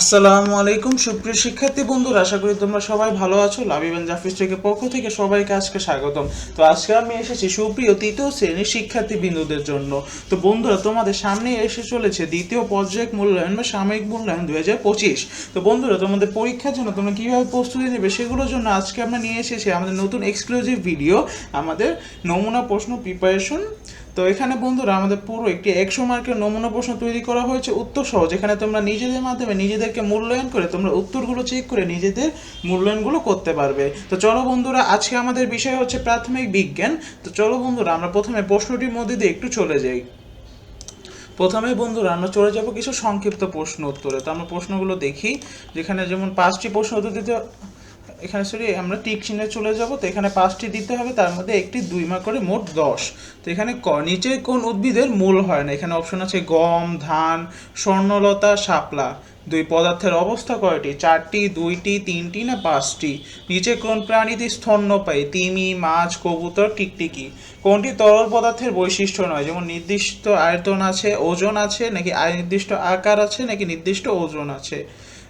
আসসালামু আলাইকুম, সুপ্রিয় শিক্ষার্থী বন্ধুরা, আশা করি তোমরা সবাই ভালো আছো। লাভিবান জাফিস থেকে পক্ষ থেকে সবাইকে আজকে স্বাগতম। তো আজকে আমি এসেছি সুপ্রিয় তৃতীয় শ্রেণির শিক্ষার্থী বিন্দুদের জন্য। তো বন্ধুরা, তোমাদের সামনে এসে চলেছে দ্বিতীয় পর্যায়িক মূল্যায়ন বা সাময়িক মূল্যায়ন দু হাজার পঁচিশ। তো বন্ধুরা, তোমাদের পরীক্ষার জন্য তোমরা কীভাবে প্রস্তুতি নেবে সেগুলোর জন্য আজকে আমরা নিয়ে এসেছি আমাদের নতুন এক্সক্লুসিভ ভিডিও আমাদের নমুনা প্রশ্ন প্রিপারেশন তো এখানে বন্ধুরা আমাদের পুরো একটি একশো মার্কের নমুনা প্রশ্ন তৈরি করা হয়েছে। উত্তর সহ যেখানে তোমরা নিজেদের মাধ্যমে নিজেদেরকে মূল্যায়ন করে তোমরা উত্তরগুলো চেক করে নিজেদের মূল্যায়নগুলো করতে পারবে। তো চলো বন্ধুরা, আজকে আমাদের বিষয় হচ্ছে প্রাথমিক বিজ্ঞান। তো চলো বন্ধুরা, আমরা প্রথমে প্রশ্নটির মধ্যে দিয়ে একটু চলে যাই। প্রথমে বন্ধুরা, আমরা চলে যাব কিছু সংক্ষিপ্ত প্রশ্ন উত্তরে। তো আমরা প্রশ্নগুলো দেখি। যেখানে যেমন পাঁচটি প্রশ্ন উত্তর দিতে এখানে সরি, আমরা টিক চিহ্নে চলে যাব, তো এখানে পাঁচটি দিতে হবে, তার মধ্যে একটি দুই মার্ক করে মোট দশ। তো এখানে ক, নিচে কোন উদ্ভিদের মূল হয় না? এখানে অপশন আছে গম, ধান, স্বর্ণলতা, শাপলা। দুই পদার্থের অবস্থা কয়টি? চারটি, দুইটি, তিনটি না পাঁচটি? নিচে কোন প্রাণীটি স্তন্যপায়ী তিমি, মাছ, কবুতর, টিকটিকি। কোনটি তরল পদার্থের বৈশিষ্ট্য নয়? যেমন নির্দিষ্ট আয়তন আছে, ওজন আছে, নাকি নির্দিষ্ট আকার আছে, নাকি নির্দিষ্ট ওজন আছে?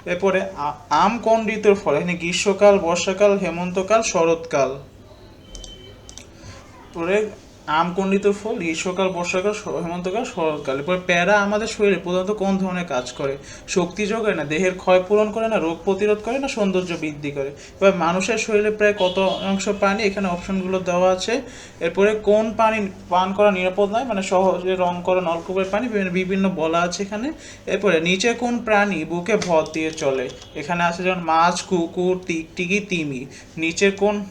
এরপরে আম কোন ঋতুর ফল এখানে গ্রীষ্মকাল বর্ষাকাল হেমন্তকাল শরৎকাল। পরে আম কোন ঋতুর ফল, গ্রীষ্মকাল, বর্ষাকাল হেমন্তকাল, শরৎকাল। এরপর প্যারা আমাদের শরীরে প্রধানত কোন ধরনের কাজ করে? শক্তি যোগায় না, দেহের ক্ষয় পূরণ করে না, রোগ প্রতিরোধ করে না, সৌন্দর্য বৃদ্ধি করে? এবার মানুষের শরীরে প্রায় কত অংশ পানি? এখানে অপশনগুলো দেওয়া আছে। এরপরে কোন পানি পান করা নিরাপদ নয়? মানে সহজে রং করা, নলকূপের পানি, বিভিন্ন- বলা আছে এখানে। এরপরে নিচে কোন প্রাণী বুকে ভর দিয়ে চলে? এখানে আছে যেমন মাছ, কুকুর টিকটিকি তিমি। নিচের কোন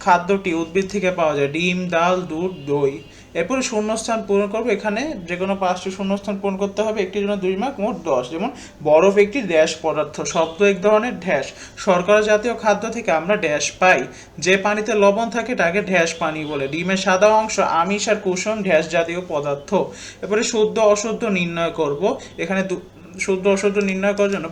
খাদ্যটি উদ্ভিদ থেকে পাওয়া যায়। ডিম, ডাল, দুধ, দই। এরপরে শূন্যস্থান পূরণ করব। এখানে যে কোনো পাঁচটি শূন্যস্থান পূরণ করতে হবে। একটির জন্য দুই মার্ক, মোট দশ। যেমন, বরফ একটি ড্যাশ পদার্থ, শব্দ এক ধরনের ড্যাশ। শর্করা জাতীয় খাদ্য থেকে আমরা ড্যাশ পাই। যে পানিতে লবণ থাকে, তাকে ড্যাশ পানি বলে। ডিমের সাদা অংশ, আমিষ আর কুসুম ড্যাশ জাতীয় পদার্থ। এরপরে শুদ্ধ অশুদ্ধ নির্ণয় করব। এখানে শুদ্ধ অশুদ্ধ নির্ণয় করার জন্য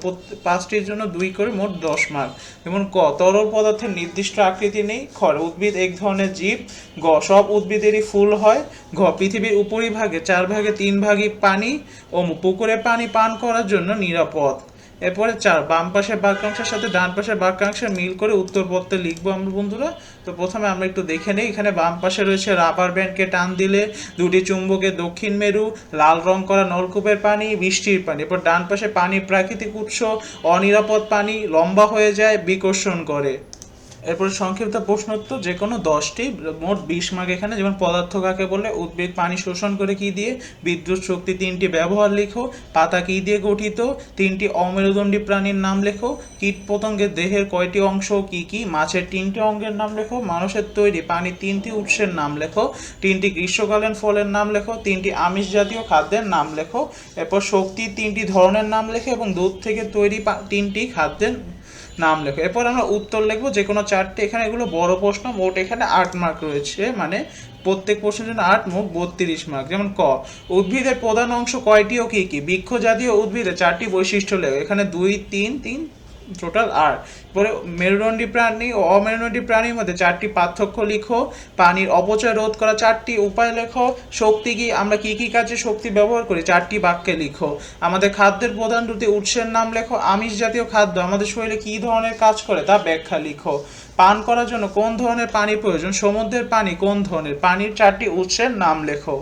পাঁচটির জন্য দুই করে মোট দশ মার্ক যেমন ক, তরল পদার্থের নির্দিষ্ট আকৃতি নেই, খ, উদ্ভিদ এক ধরনের জীব, গ, সব উদ্ভিদেরই ফুল হয়, ঘ, পৃথিবীর উপরিভাগে চার ভাগে তিন ভাগই পানি, ও পুকুরে পানি পান করার জন্য নিরাপদ। এরপরে চার, বাম পাশের বাক্যাংশের সাথে ডান পাশের বাক্যাংশের মিল করে উত্তর উত্তরপত্রে লিখব আমরা বন্ধুরা। তো প্রথমে আমরা একটু দেখে নিই, এখানে বাম পাশে রয়েছে রাবার ব্যান্ডকে টান দিলে, দুটি চুম্বকে দক্ষিণ মেরু, লাল রং করা নলকূপের পানি বৃষ্টির পানি। এরপর ডান পাশে পানি প্রাকৃতিক উৎস, অনিরাপদ পানি, লম্বা হয়ে যায়, বিকর্ষণ করে। এরপর সংক্ষিপ্ত প্রশ্নোত্তর, যে কোনো দশটি, মোট বিশ মার্ক এখানে, যেমন পদার্থ কাকে বলে, উদ্ভিদ, পানি শোষণ করে কি দিয়ে, বিদ্যুৎ শক্তি তিনটি ব্যবহার লেখো, পাতা কি দিয়ে গঠিত, তিনটি অমেরুদণ্ডী প্রাণীর নাম লেখো, কীট পতঙ্গের দেহের কয়টি অংশ কি কি, মাছের তিনটি অঙ্গের নাম লেখো, মানুষের তৈরি পানির তিনটি উৎসের নাম লেখো, তিনটি গ্রীষ্মকালীন ফলের নাম লেখো, তিনটি আমিষ জাতীয় খাদ্যের নাম লেখো, এরপর শক্তির তিনটি ধরনের নাম লেখো এবং দুধ থেকে তৈরি তিনটি খাদ্যের নাম লেখো। এরপর আমরা উত্তর লিখব, যে কোনো চারটে, এখানে এগুলো বড় প্রশ্ন, মোট এখানে আট মার্ক রয়েছে মানে প্রত্যেক প্রশ্নের জন্য আট, মোট বত্রিশ মার্ক যেমন ক, উদ্ভিদের প্রধান অংশ কয়টি ও কী কী? বৃক্ষ জাতীয় উদ্ভিদের চারটি বৈশিষ্ট্য লেখো। এখানে দুই, তিন তিন টোটাল আট পরে মেরুদণ্ডী প্রাণী ও অমেরুদণ্ডী প্রাণীর মধ্যে চারটি পার্থক্য লিখো। পানির অপচয় রোধ করা চারটি উপায় লেখো। শক্তি কি, আমরা কি কি কাজে শক্তি ব্যবহার করি চারটি বাক্যে লিখো। আমাদের খাদ্যের প্রধান দুটি উৎসের নাম লেখো। আমিষ জাতীয় খাদ্য, আমাদের শরীরে কি ধরনের কাজ করে তা ব্যাখ্যা লিখো। পান করার জন্য কোন ধরনের পানি প্রয়োজন? সমুদ্রের পানি কোন ধরনের? পানির চারটি উৎসের নাম লেখো।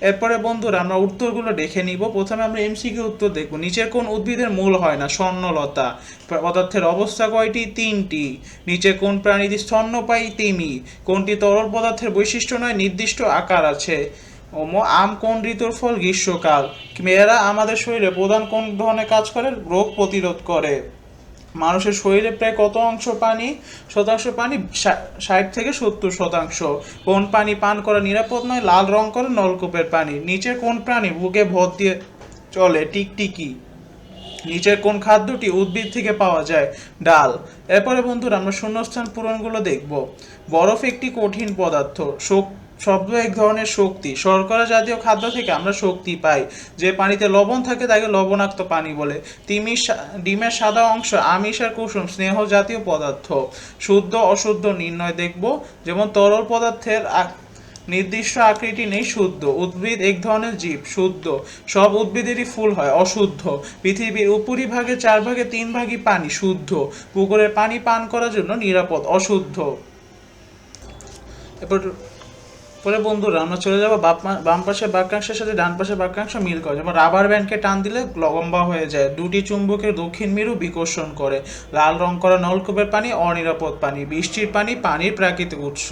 এরপরে বন্ধুরা, আমরা উত্তরগুলো দেখে নিব। প্রথমে আমরা এমসিকিউ উত্তর দেখব। নিচের কোন উদ্ভিদের মূল হয় না? স্বর্ণলতা। পদার্থের অবস্থা কয়টি? তিনটি। নিচে কোন প্রাণীটি স্তন্যপায়ী তিমি। কোনটি তরল পদার্থের বৈশিষ্ট্য নয়? নির্দিষ্ট আকার আছে। আম কোন ঋতুর ফল? গ্রীষ্মকাল। মেয়েরা আমাদের শরীরে প্রধান কোন ধরনের কাজ করে? রোগ প্রতিরোধ করে। মানুষের শরীরে প্রায় কত অংশ পানি? শতাংশ পানি ষাট থেকে সত্তর শতাংশ। কোন পানি পান করা নিরাপদ নয়? লাল রং করে নলকূপের পানি। নিচে কোন প্রাণী বুকে ভর দিয়ে চলে? টিকটিকি। নিচের কোন খাদ্যটি উদ্ভিদ থেকে পাওয়া যায়? ডাল। এরপরে বন্ধুরা, আমরা শূন্যস্থান পূরণগুলো দেখব। বরফ একটি কঠিন পদার্থ। শোক শব্দ এক ধরনের শক্তি। শর্করা জাতীয় খাদ্য থেকে আমরা শক্তি পাই। যে পানিতে লবণ থাকে তাকে লবণাক্ত পানি বলে। তিমির ডিমের সাদা অংশ, আমিষ আর কুসুম স্নেহ জাতীয় পদার্থ। শুদ্ধ, অশুদ্ধ নির্ণয় দেখব। যেমন তরল পদার্থের নির্দিষ্ট আকৃতি নেই শুদ্ধ। উদ্ভিদ এক ধরনের জীব, শুদ্ধ। সব উদ্ভিদেরই ফুল হয়, অশুদ্ধ। পৃথিবীর উপরিভাগে চার ভাগে তিন ভাগই পানি, শুদ্ধ। পুকুরের পানি পান করার জন্য নিরাপদ, অশুদ্ধ। এরপর পরে বন্ধুরা আমরা চলে যাব বাম পাশে বাক্যাংশের সাথে ডান পাশে বাক্যাংশ মিল করে। যেমন রাবার ব্যান্ডকে টান দিলে লম্বা হয়ে যায়। দুটি চুম্বকের দক্ষিণ মেরু বিকর্ষণ করে। লাল রং করা নলকূপের পানি অনিরাপদ পানি। বৃষ্টির পানি পানির প্রাকৃতিক উৎস।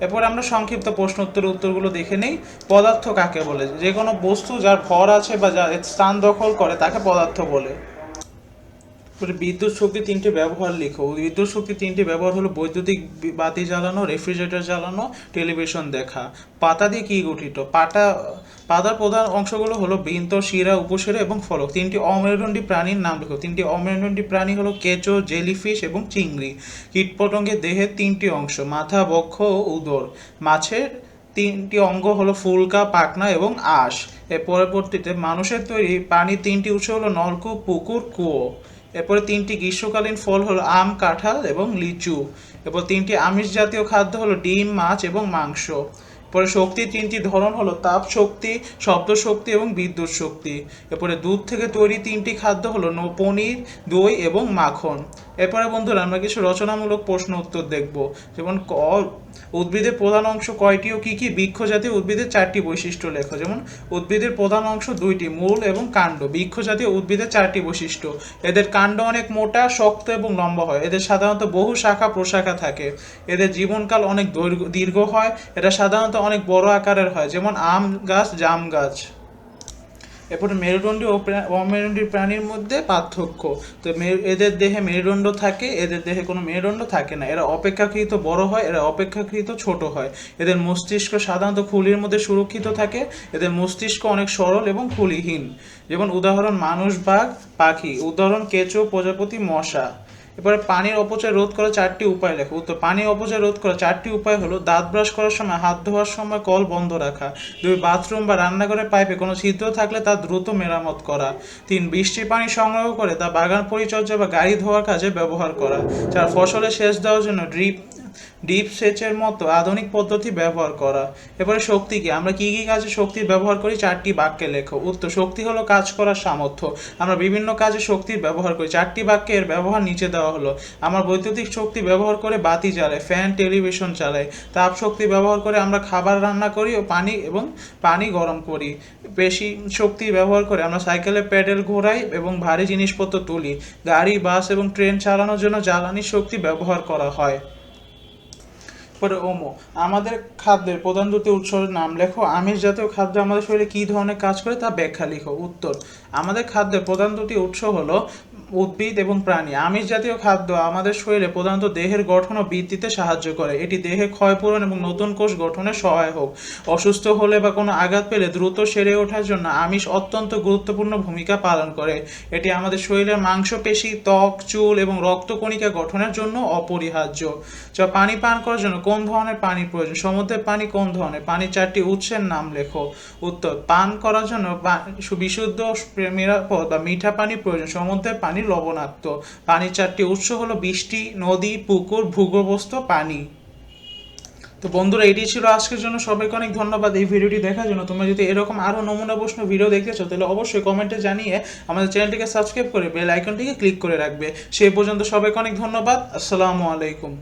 এরপর আমরা সংক্ষিপ্ত প্রশ্ন উত্তরের উত্তরগুলো দেখে নেই। পদার্থ কাকে বলে? যে কোনো বস্তু যার ভর আছে বা যার স্থান দখল করে তাকে পদার্থ বলে। বিদ্যুৎ শক্তি তিনটি ব্যবহার লিখো। বিদ্যুৎ শক্তি তিনটি ব্যবহার হলো বৈদ্যুতিক বাতি জ্বালানো, রেফ্রিজারেটর জ্বালানো, টেলিভিশন দেখা। পাতা দিয়ে কী গঠিত? পাতা পাতার প্রধান অংশগুলো হলো বৃন্ত, শিরা উপশিরা এবং ফলক। তিনটি অমেরুদণ্ডী প্রাণীর নাম লেখো। তিনটি অমেরুদণ্ডী প্রাণী হলো কেঁচো, জেলিফিশ এবং চিংড়ি। কীটপতঙ্গের দেহের তিনটি অংশ, মাথা, বক্ষ ও উদর। মাছের তিনটি অঙ্গ হলো ফুলকা, পাখনা এবং আঁশ। এর পরবর্তীতে মানুষের তৈরি পানির তিনটি উৎস হলো নলকূপ, পুকুর, কুয়ো। এরপরে তিনটি গ্রীষ্মকালীন ফল হলো আম, কাঁঠাল এবং লিচু। এরপর তিনটি আমিষ জাতীয় খাদ্য হলো ডিম, মাছ এবং মাংস। পরে শক্তির তিনটি ধরন হলো তাপ শক্তি, শব্দ শক্তি এবং বিদ্যুৎ শক্তি। এরপরে দুধ থেকে তৈরি তিনটি খাদ্য হলো পনির, দই এবং মাখন। এরপরে বন্ধুরা, আমরা কিছু রচনামূলক প্রশ্ন উত্তর দেখব। যেমন ক, উদ্ভিদের প্রধান অংশ কয়টি ও কি কি? বৃক্ষ জাতীয় উদ্ভিদের চারটি বৈশিষ্ট্য লেখো। যেমন, উদ্ভিদের প্রধান অংশ দুইটি, মূল এবং কাণ্ড। বৃক্ষ জাতীয় উদ্ভিদের চারটি বৈশিষ্ট্য। এদের কাণ্ড অনেক মোটা, শক্ত এবং লম্বা হয়। এদের সাধারণত বহু শাখা প্রশাখা থাকে। এদের জীবনকাল অনেক দৈর্ঘ্য, দীর্ঘ হয়। এটা সাধারণত অনেক বড় আকারের হয়। যেমন, আম গাছ, জাম গাছ। এরপরে মেরুদণ্ডী ও অমেরুদণ্ডী প্রাণীর মধ্যে পার্থক্য। তো এদের দেহে মেরুদণ্ড থাকে, এদের দেহে কোনো মেরুদণ্ড থাকে না। এরা অপেক্ষাকৃত বড় হয়, এরা অপেক্ষাকৃত ছোট হয়। এদের মস্তিষ্ক সাধারণত খুলির মধ্যে সুরক্ষিত থাকে। এদের মস্তিষ্ক অনেক সরল এবং খুলিহীন। যেমন উদাহরণ, মানুষ বাঘ, পাখি। উদাহরণ, কেঁচো, প্রজাপতি, মশা। এবারে পানির অপচয় রোধ করার চারটি উপায় লেখো। উত্তর, পানির অপচয় রোধ করার চারটি উপায় হলো দাঁত ব্রাশ করার সময়, হাত ধোয়ার সময়, কল বন্ধ রাখা। দুই, বাথরুম বা রান্নাঘরের পাইপে কোনো ছিদ্র থাকলে তা দ্রুত মেরামত করা। তিন বৃষ্টির পানি সংগ্রহ করে তা বাগান পরিচর্যা বা গাড়ি ধোয়ার কাজে ব্যবহার করা। চার, ফসলের সেচ দেওয়ার জন্য ড্রিপ ডিপ সেচের মতো আধুনিক পদ্ধতি ব্যবহার করা। এবারে শক্তি কি? আমরা কি কি কাজে শক্তির ব্যবহার করি? চারটি বাক্যে লেখো। উত্তর, শক্তি হলো কাজ করার সামর্থ্য। আমরা বিভিন্ন কাজে শক্তির ব্যবহার করি। চারটি বাক্যে এর ব্যবহার নিচে দেওয়া হলো। আমার বৈদ্যুতিক শক্তি ব্যবহার করে বাতি জ্বালাই, ফ্যান, টেলিভিশন চালাই। তাপ শক্তি ব্যবহার করে আমরা খাবার রান্না করি ও পানি এবং পানি গরম করি। বেশি শক্তি ব্যবহার করে আমরা সাইকেলে প্যাডেল ঘোরাই এবং ভারী জিনিসপত্র তুলি। গাড়ি, বাস এবং ট্রেন চালানোর জন্য জ্বালানির শক্তি ব্যবহার করা হয়। পরে ওমো। আমাদের খাদ্যের প্রধান দুটি উৎসের নাম লেখো। আমিষ জাতীয় খাদ্য আমাদের শরীরে কী ধরনের কাজ করে তা ব্যাখ্যা লিখো। উত্তর, আমাদের খাদ্যের প্রধান দুটি উৎস হলো উদ্ভিদ এবং প্রাণী। আমিষ জাতীয় খাদ্য আমাদের শরীরে প্রধানত দেহের গঠন ও বৃদ্ধিতে সাহায্য করে। এটি দেহে ক্ষয়পূরণ এবং নতুন কোষ গঠনে সহায় হোক। অসুস্থ হলে বা কোনো আঘাত পেলে দ্রুত সেরে ওঠার জন্য আমিষ অত্যন্ত গুরুত্বপূর্ণ ভূমিকা পালন করে। এটি আমাদের শরীরের মাংসপেশি, ত্বক, চুল এবং রক্তকণিকা গঠনের জন্য অপরিহার্য। যা পানি পান করার জন্য কোন ধরনের পানি প্রয়োজন? সমুদ্রের পানি কোন ধরনের? পানির চারটি উৎসের নাম লেখো। উত্তর, পান করার জন্য বিশুদ্ধ নিরাপদ বা মিঠা পানি প্রয়োজন। সমুদ্রের পানি লবণাক্ত। পানির চারটি উৎস হলো বৃষ্টি, নদী, পুকুর, ভূগর্ভস্থ পানি। তো বন্ধুরা এটি ছিল আজকের জন্য। সবাইকে অনেক ধন্যবাদ এই ভিডিওটি দেখার জন্য। তোমরা যদি এরকম আরও নমুনা প্রশ্ন ভিডিও দেখতে চাও, তাহলে অবশ্যই কমেন্টে জানিয়ে আমাদের চ্যানেলটিকে সাবস্ক্রাইব করে বেল আইকনটিকে ক্লিক করে রাখবে। সেই পর্যন্ত সবাইকে অনেক ধন্যবাদ। আসসালামু আলাইকুম।